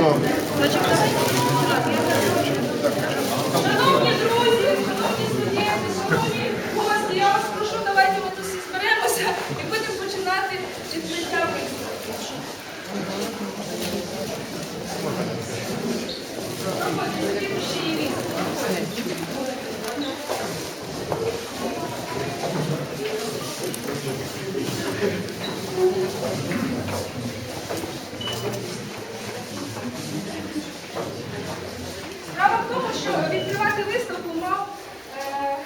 Шановні друзі, шановні студенти, шановні гості, я вас прошу, давайте ми тут всі зберемося і будемо починати відкриття виставки. Thank you. відкривати виставку мав е,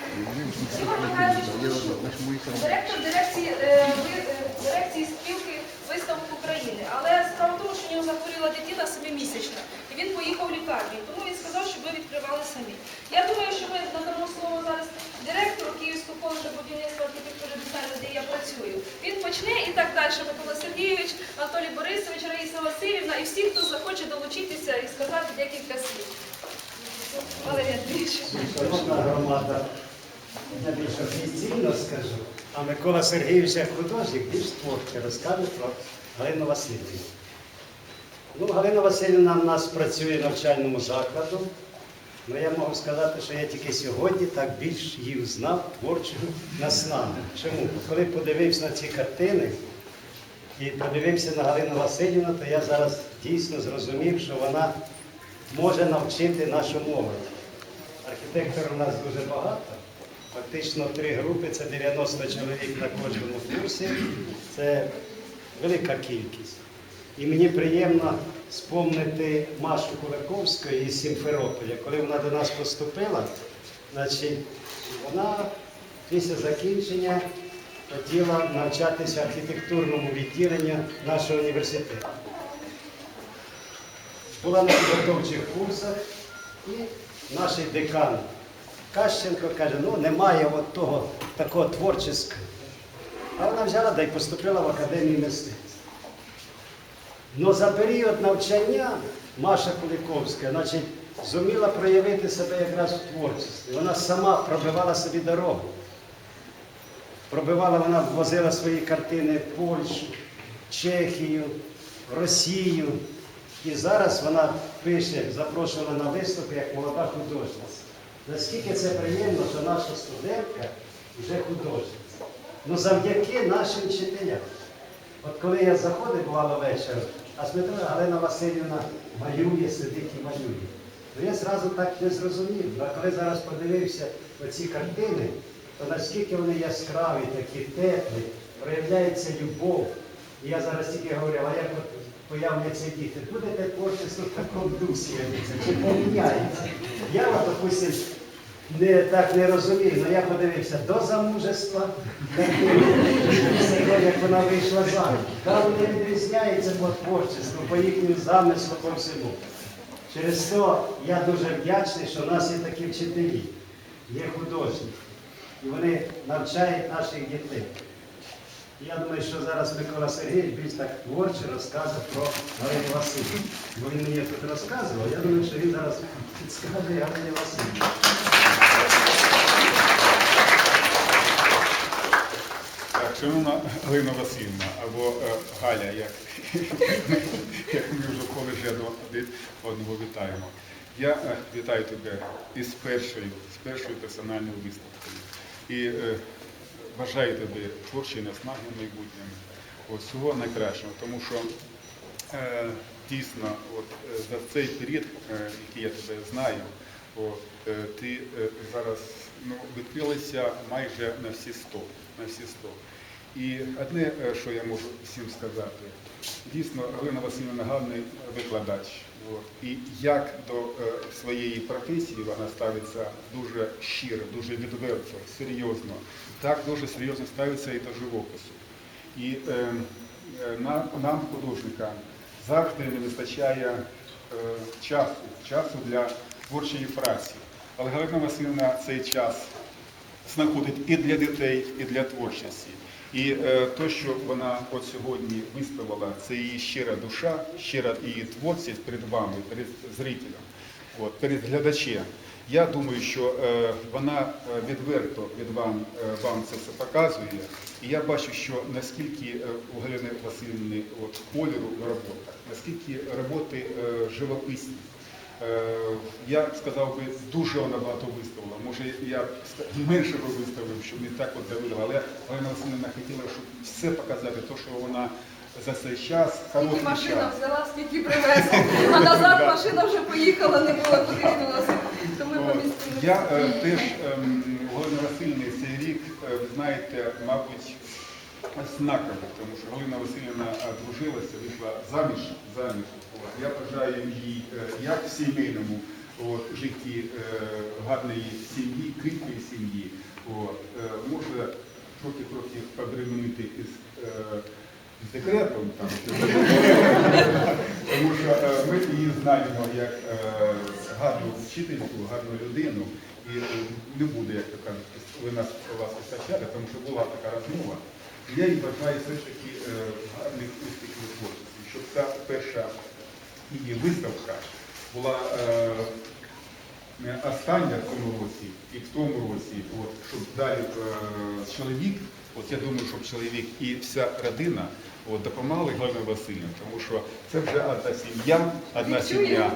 Ігор Михайлович Кушук, директор дирекції, е, е, дирекції спілки виставок України. Але справа в тому, що в нього захворіла дитина семимісячна, і він поїхав в лікарню. Тому він сказав, що ви відкривали самі. Я думаю, що ми надамо слово зараз директору Київського коледжу будівництва архітектури дизайну, де я працюю. Він почне і так далі. Микола Сергійович, Анатолій Борисович, Раїса Васильівна і всі, хто захоче долучитися і сказати декілька слів. Шановна громада, я більш офіційно скажу, а Микола Сергійович як художник більш творче розкаже про Галину Васильівну. Ну, Галина Васильівна в нас працює в навчальному закладу. Ну, я можу сказати, що я тільки сьогодні так більш її узнав творчою наснагу. Чому? Коли подивився на ці картини і подивився на Галину Васильівну, то я зараз дійсно зрозумів, що вона може навчити нашу молодь. Архітекторів у нас дуже багато. Фактично три групи, це 90 чоловік на кожному курсі. Це велика кількість. І мені приємно спомнити Машу Кулаковську із Сімферополя. Коли вона до нас поступила, значить, вона після закінчення хотіла навчатися архітектурному відділенні нашого університету. Була на підготовчих курсах, і наш декан Кащенко каже, ну немає от того такого творчого. А вона взяла да й поступила в академію мистецтв. Но за період навчання Маша Куліковська значить, зуміла проявити себе якраз в творчості. Вона сама пробивала собі дорогу. Пробивала, вона возила свої картини в Польщу, Чехію, Росію. І зараз вона пише, запрошувала на виставку як молода художниця. Наскільки це приємно, що наша студентка вже художниця. Ну завдяки нашим вчителям. От коли я заходив, бувало вечір, а смотрю, Галина Васильівна малює, сидить і малює. Ну я зразу так не зрозумів. А коли зараз подивився оці картини, то наскільки вони яскраві, такі теплі, проявляється любов. І я зараз тільки говорю, а як появляться діти, будете творчість в такому дусі чи поміняється? Я допустим, не, так не розумію, але я подивився до замужества, як- вона вийшла заміж. Та вони відрізняються по творчістю, по їхнім замислу, по всьому. Через то я дуже вдячний, що в нас є такі вчителі, є художники. І вони навчають наших дітей. Я думаю, що зараз Микола Сергійович більш так творче розкаже про Галину Васильівну. Бо він мені тут розказував, я думаю, що він зараз підскаже Галині. Так, шановна Галина Васильівна, або е, Галя, як, як ми вже в коледжі одного вітаємо. Я е, вітаю тебе із першою, з першою персональною виставкою. І е, бажаю тобі творчої наснаги в майбутньому. Всього найкращого, тому що е, дійсно от, е, за цей період, е, який я тебе знаю, от, е, ти е, зараз ну, відкрилася майже на всі 100. На всі 100. І одне, е, що я можу всім сказати, дійсно Галина Васильівна гарний викладач. І як до е, своєї професії вона ставиться дуже щиро, дуже відверто, серйозно. Так дуже серйозно ставиться і до живопису. І е, е, нам, нам, художникам, завжди не вистачає е, часу, часу для творчої праці. Але Галина Васильівна цей час знаходить і для дітей, і для творчості. І е, те, що вона от сьогодні виставила, це її щира душа, щира її творчість перед вами, перед зрителем, от, перед глядачем. Я думаю, що е, вона е, відверто від вам, е, вам це все показує. І я бачу, що наскільки е, у Галини Васильівни от, кольору в роботах, наскільки роботи е, живописні. Е, Я сказав би, дуже вона багато виставила. Може, я менше би виставив, щоб не так от давила. Але Галина Васильівна хотіла, щоб все показати, те, що вона за цей час, Скільки машина час. взяла, скільки привезла, а назад машина вже поїхала, не було куди. То. Я е, теж ем, у Галини цей рік, е, знаєте, мабуть, знаковий, тому що Галина Васильівна е, дружилася, вийшла заміж. заміж. От. Я бажаю їй, е, як в сімейному от, житті, е, гарної сім'ї, кріпкої сім'ї. Е, Може трохи-трохи побременити із е, декретом, там, тому що ми її знаємо як гарну вчительку, гарну людину, і не буде, як то кажуть, ви нас вас вистачати, тому що була така розмова. Я їй бажаю все ж таки е, гарних успіхів у творчості, щоб ця перша її виставка була е, не остання в цьому році і в тому році, от, щоб далі е, чоловік, от я думаю, щоб чоловік і вся родина от, допомагали Галині Васильівні, тому що це вже одна сім'я, одна сім'я.